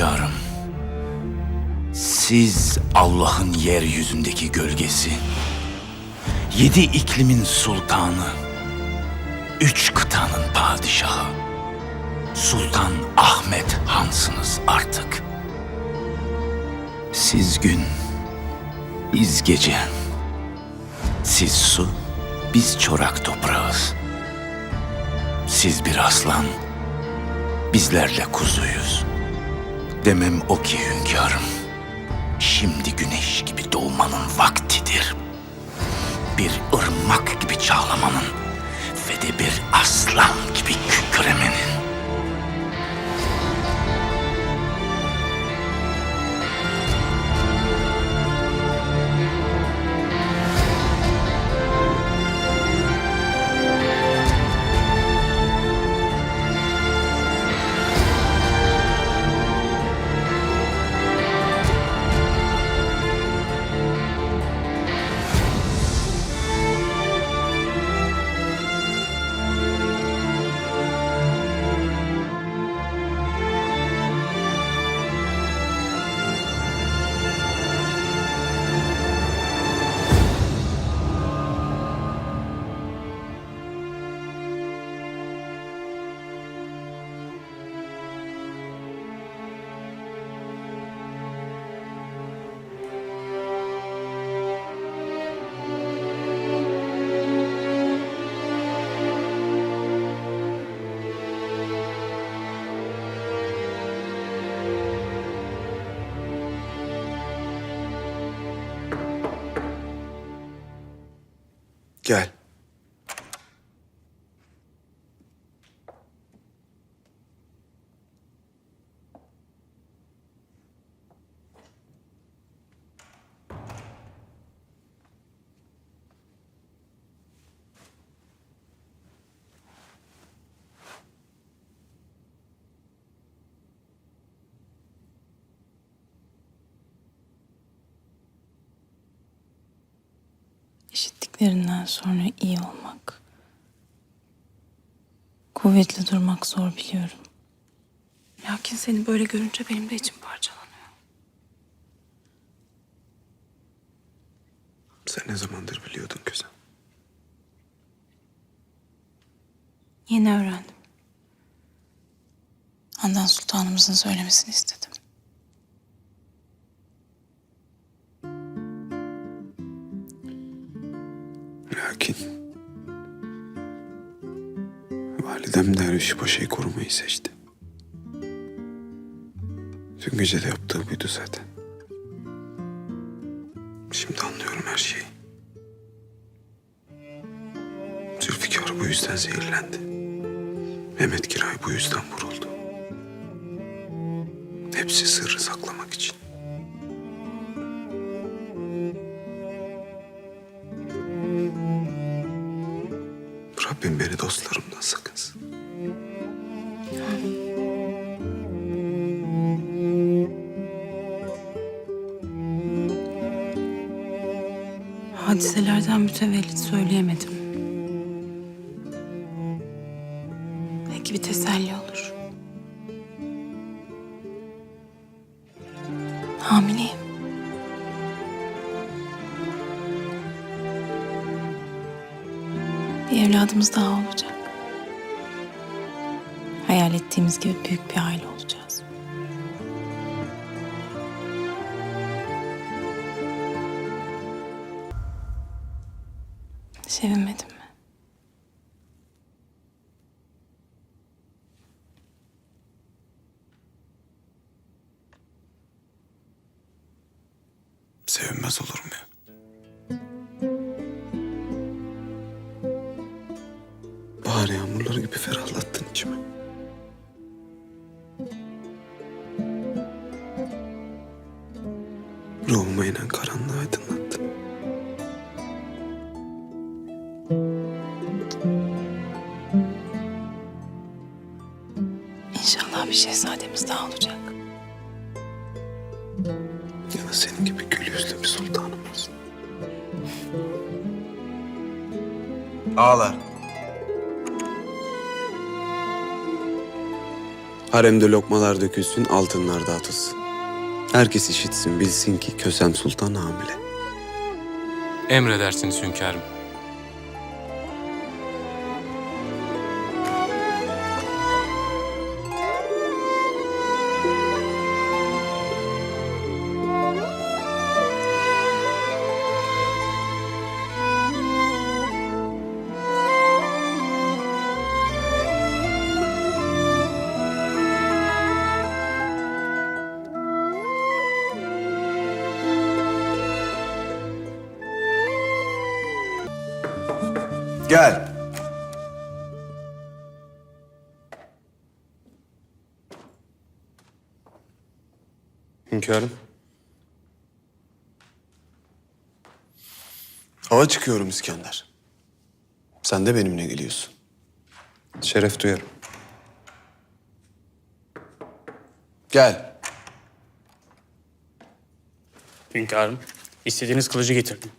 hünkârım. Siz Allah'ın yeryüzündeki gölgesi, yedi iklimin sultanı, üç kıtanın padişahı, Sultan Ahmet Hansınız artık. Siz gün, biz gece, siz su, biz çorak toprağız. Siz bir aslan, bizlerle kuzuyuz. Demem o ki hünkârım, şimdi güneş gibi doğmanın vaktidir. Bir ırmak gibi çağlamanın ve de bir aslan gibi kükremenin. Gel. İşittiklerinden sonra iyi olmak. Kuvvetli durmak zor biliyorum. Lakin seni böyle görünce benim de içim parçalanıyor. Sen ne zamandır biliyordun güzel. Yeni öğrendim. Handan Sultanımızın söylemesini istedim. Validem Derviş Paşa'yı korumayı seçti. Dün gece de yaptığı buydu zaten. Şimdi anlıyorum her şeyi. Zülfikar bu yüzden zehirlendi. Mehmet Giray bu yüzden vuruldu. Hepsi sırrı saklamak için. Rabbim beni dostlarımdan sakınsın. Hadiselerden mütevellit söyleyemedim. Belki bir teselli olur. Hamileyim. Bir evladımız daha olacak. Hayal ettiğimiz gibi büyük bir aile olacağız. Sevinmez olur mu? Bahar yağmurları gibi ferahlattın içimi. Ruhuma inen karanlığı aydınlattın. İnşallah bir şehzademiz daha olacak. Ağlar. Haremde lokmalar dökülsün, altınlar dağıtılsın. Herkes işitsin, bilsin ki Kösem Sultan hamile. Emredersiniz hünkârım. Gel. Hünkârım. Hava çıkıyorum İskender. Sen de benimle geliyorsun. Şeref duyarım. Gel. Hünkârım, istediğiniz kılıcı getirdim.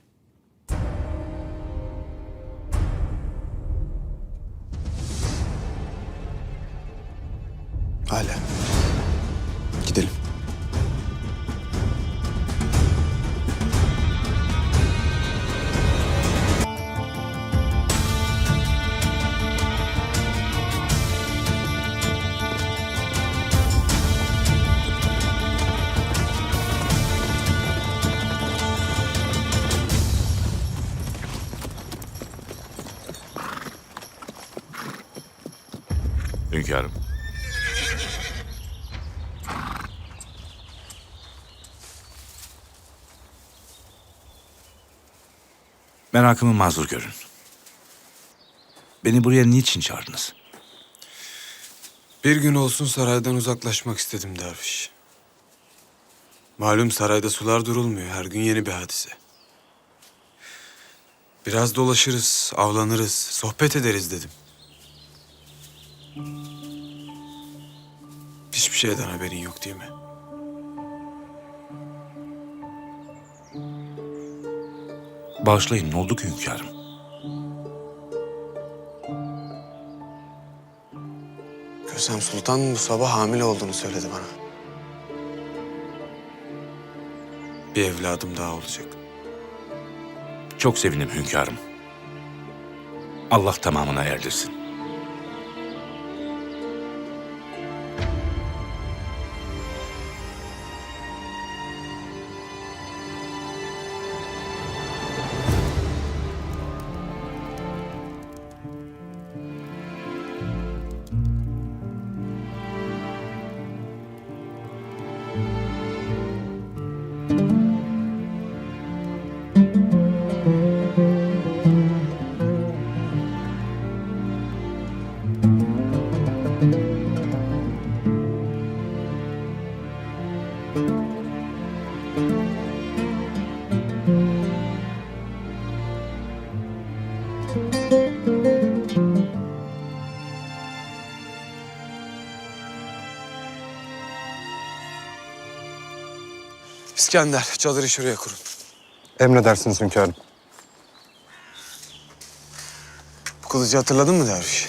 Merakımı mazur görün. Beni buraya niçin çağırdınız? Bir gün olsun saraydan uzaklaşmak istedim derviş. Malum sarayda sular durulmuyor. Her gün yeni bir hadise. Biraz dolaşırız, avlanırız, sohbet ederiz dedim. Hiçbir şeyden haberin yok değil mi? Bağışlayın ne oldu ki hünkârım? Kösem Sultan bu sabah hamile olduğunu söyledi bana. Bir evladım daha olacak. Çok sevindim hünkârım. Allah tamamına erdirsin. İskender, çadırı şuraya kurun. Emredersiniz hünkârım. Bu kılıcı hatırladın mı derviş?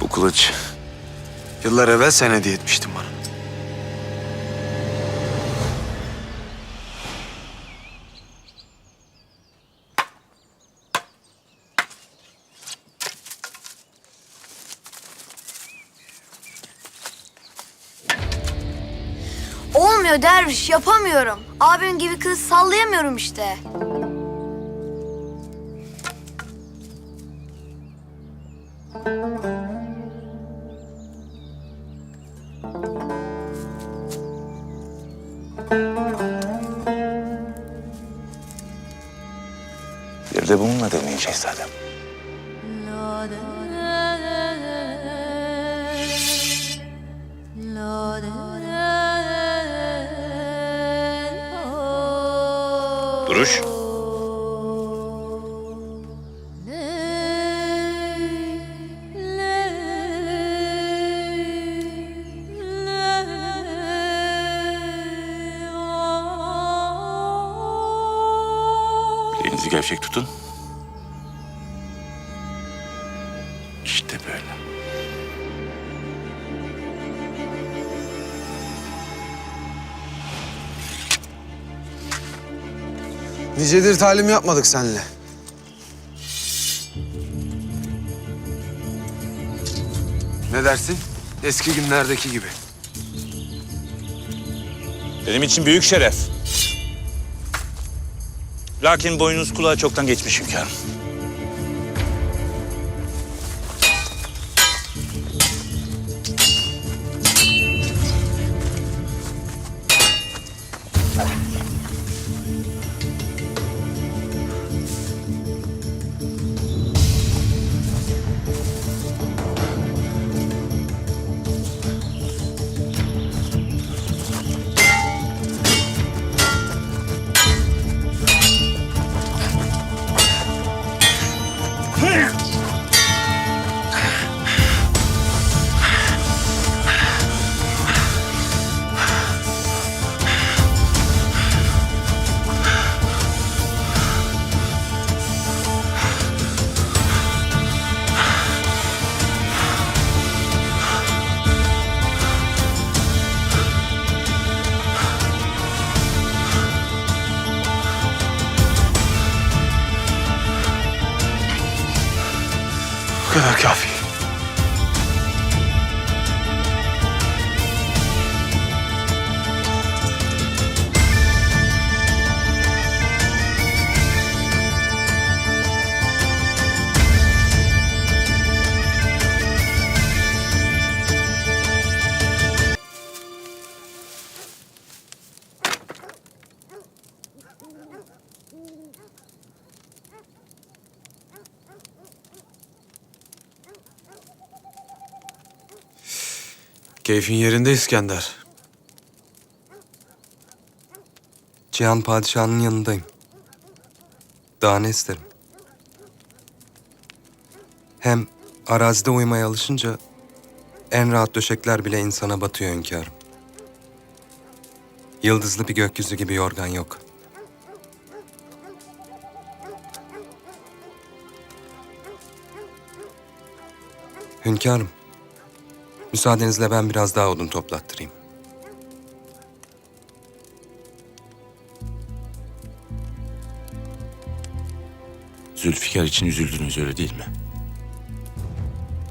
Bu kılıç Yıllar evvel sen hediye etmiştin bana. Derviş yapamıyorum. Abim gibi kız sallayamıyorum işte. bir de bununla deneyin şehzadem. Duruş. Elinizi gevşek tutun. Nicedir talim yapmadık seninle. Ne dersin? Eski günlerdeki gibi. Benim için büyük şeref. Lakin boynunuz kulağa çoktan geçmiş hünkârım. Kadar kafi. Keyfin yerinde İskender. Cihan Padişah'ın yanındayım. Daha ne isterim? Hem arazide uyumaya alışınca en rahat döşekler bile insana batıyor hünkârım. Yıldızlı bir gökyüzü gibi yorgan yok. Hünkârım, müsaadenizle ben biraz daha odun toplattırayım. Zülfikar için üzüldünüz öyle değil mi?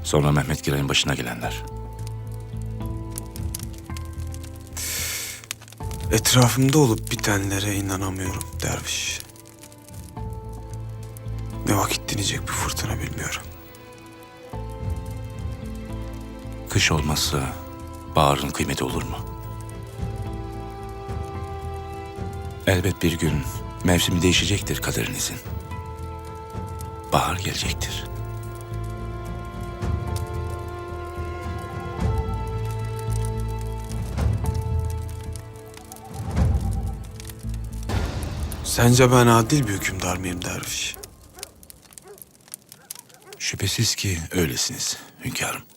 Sonra Mehmet Giray'ın başına gelenler. Etrafımda olup bitenlere inanamıyorum derviş. Ne vakit dinecek bir fırtına bilmiyorum. Kış olmazsa baharın kıymeti olur mu? Elbet bir gün mevsimi değişecektir kaderinizin. Bahar gelecektir. Sence ben adil bir hükümdar mıyım derviş? Şüphesiz ki öylesiniz hünkârım.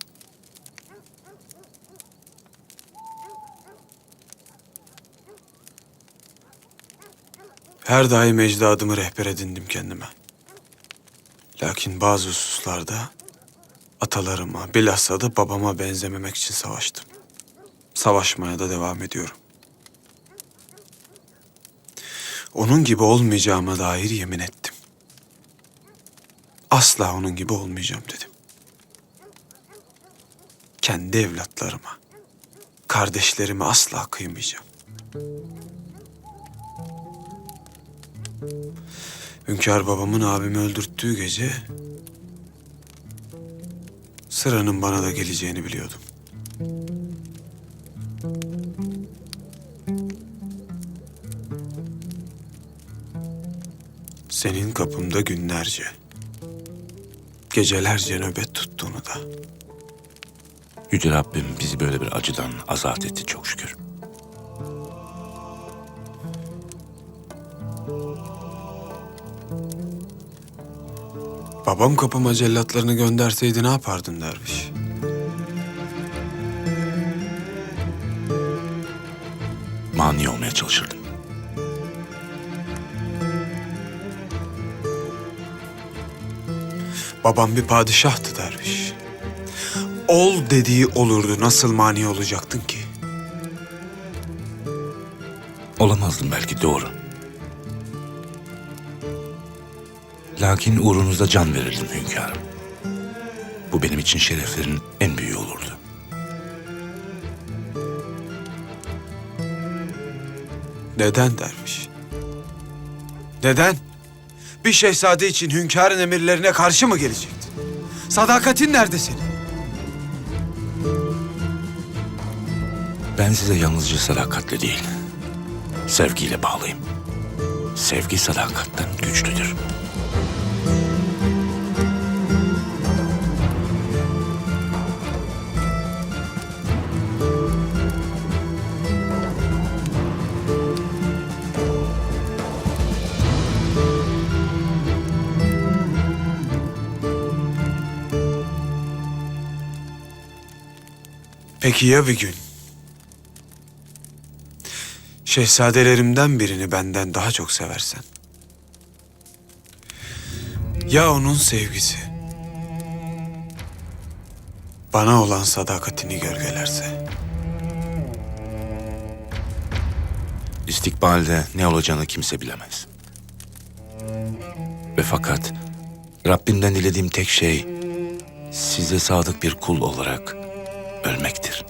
Her daim ecdadımı rehber edindim kendime. Lakin bazı hususlarda atalarıma, bilhassa da babama benzememek için savaştım. Savaşmaya da devam ediyorum. Onun gibi olmayacağıma dair yemin ettim. Asla onun gibi olmayacağım dedim. Kendi evlatlarıma, kardeşlerime asla kıymayacağım. Hünkâr babamın abimi öldürttüğü gece sıranın bana da geleceğini biliyordum. Senin kapımda günlerce, gecelerce nöbet tuttuğunu da. Yüce Rabbim bizi böyle bir acıdan azat etti çok şükür. Babam kapıma cellatlarını gönderseydi ne yapardın derviş? Mani olmaya çalışırdım. Babam bir padişahtı derviş. Ol dediği olurdu. Nasıl mani olacaktın ki? Olamazdım belki doğru. Lakin uğrunuzda can verirdim hünkârım. Bu benim için şereflerin en büyüğü olurdu. Neden derviş? Neden? Bir şehzade için hünkârın emirlerine karşı mı gelecektin? Sadakatin nerede senin? Ben size yalnızca sadakatle değil, sevgiyle bağlıyım. Sevgi sadakatten güçlüdür. Peki ya bir gün? Şehzadelerimden birini benden daha çok seversen? Ya onun sevgisi? Bana olan sadakatini gölgelerse? İstikbalde ne olacağını kimse bilemez. Ve fakat Rabbimden dilediğim tek şey size sadık bir kul olarak ölmektir.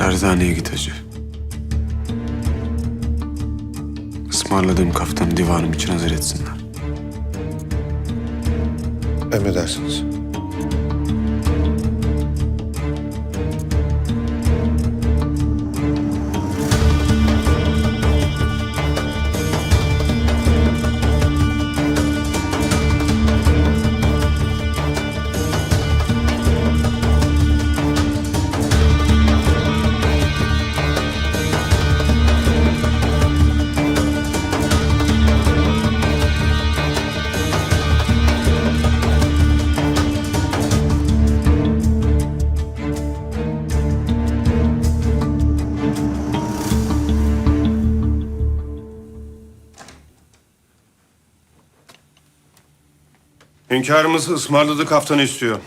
Terzaneye git hacı. Ismarladığım kaftanı divanım için hazır etsinler. Emredersiniz. Hünkârımız ısmarladığı kaftanı istiyor.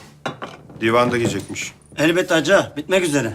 Divanda giyecekmiş. Elbette hacı. Bitmek üzere.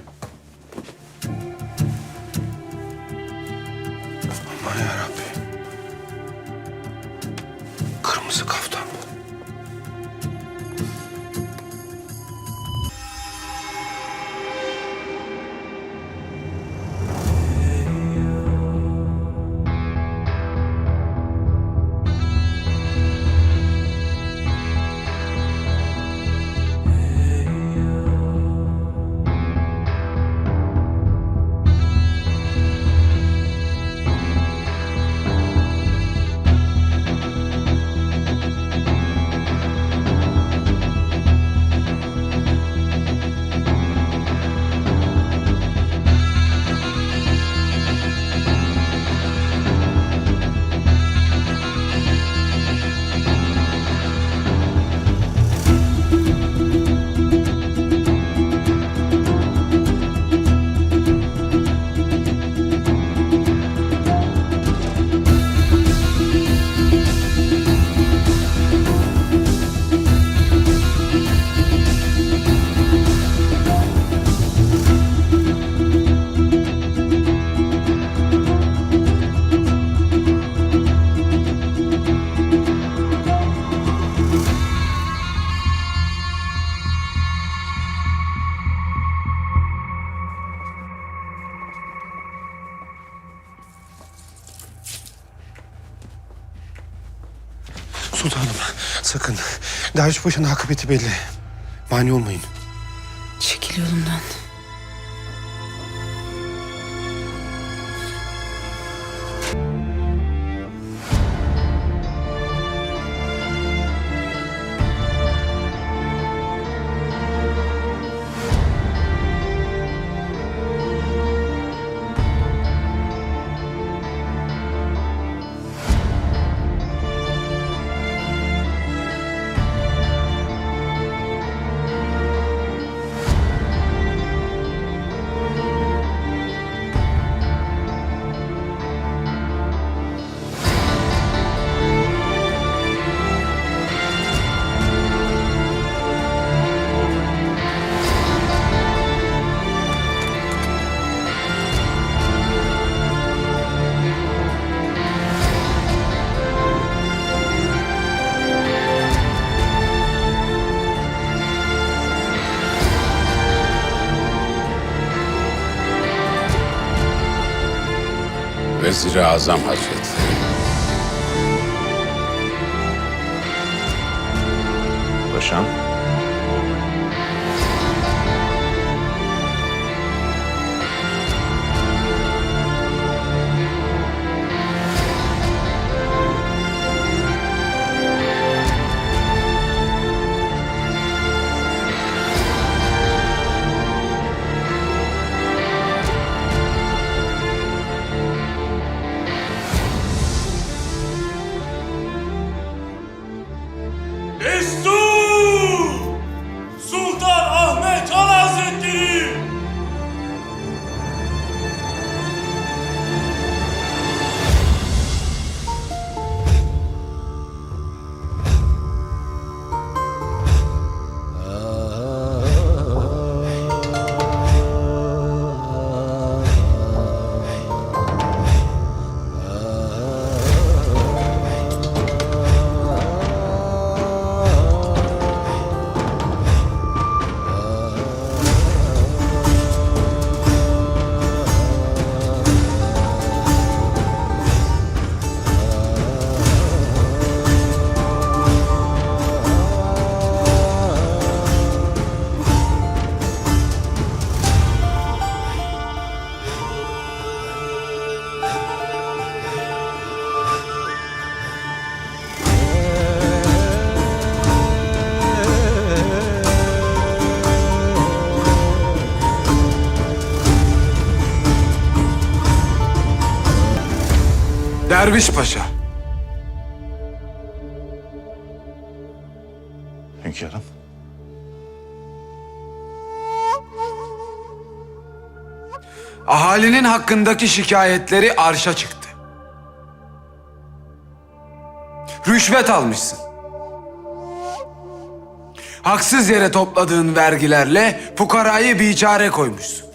Sultanım sakın. Derviş Paşa'nın akıbeti belli. Mani olmayın. Çekil yolumdan. Vezir-i Azam Hazretleri. Paşam. ¡Esto! Derviş Paşa. Hünkârım. Ahalinin hakkındaki şikayetleri arşa çıktı. Rüşvet almışsın. Haksız yere topladığın vergilerle fukarayı biçare koymuşsun.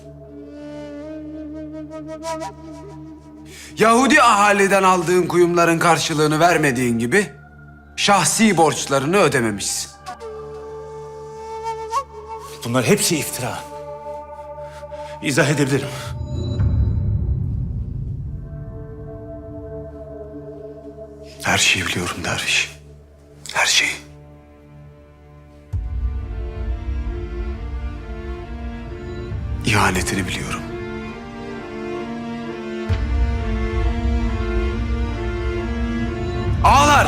Yahudi ahaliden aldığın kuyumların karşılığını vermediğin gibi şahsi borçlarını ödememişsin. Bunlar hepsi iftira. İzah edebilirim. Her şeyi biliyorum derviş. Her şeyi. İhanetini biliyorum. Ağlar!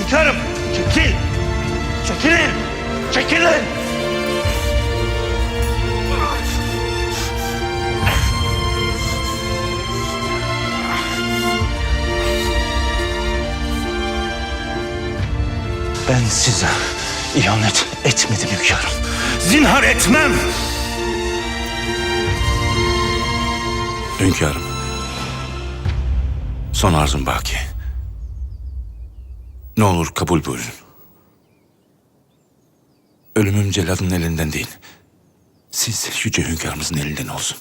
Hünkârım! Çekil! Çekilin! Çekilin! Ben size ihanet etmedim hünkârım. Zinhar etmem! Hünkârım. Son arzum baki. Ne olur kabul buyurun. Ölümüm Celad'ın elinden değil. Siz yüce hünkârımızın elinden olsun.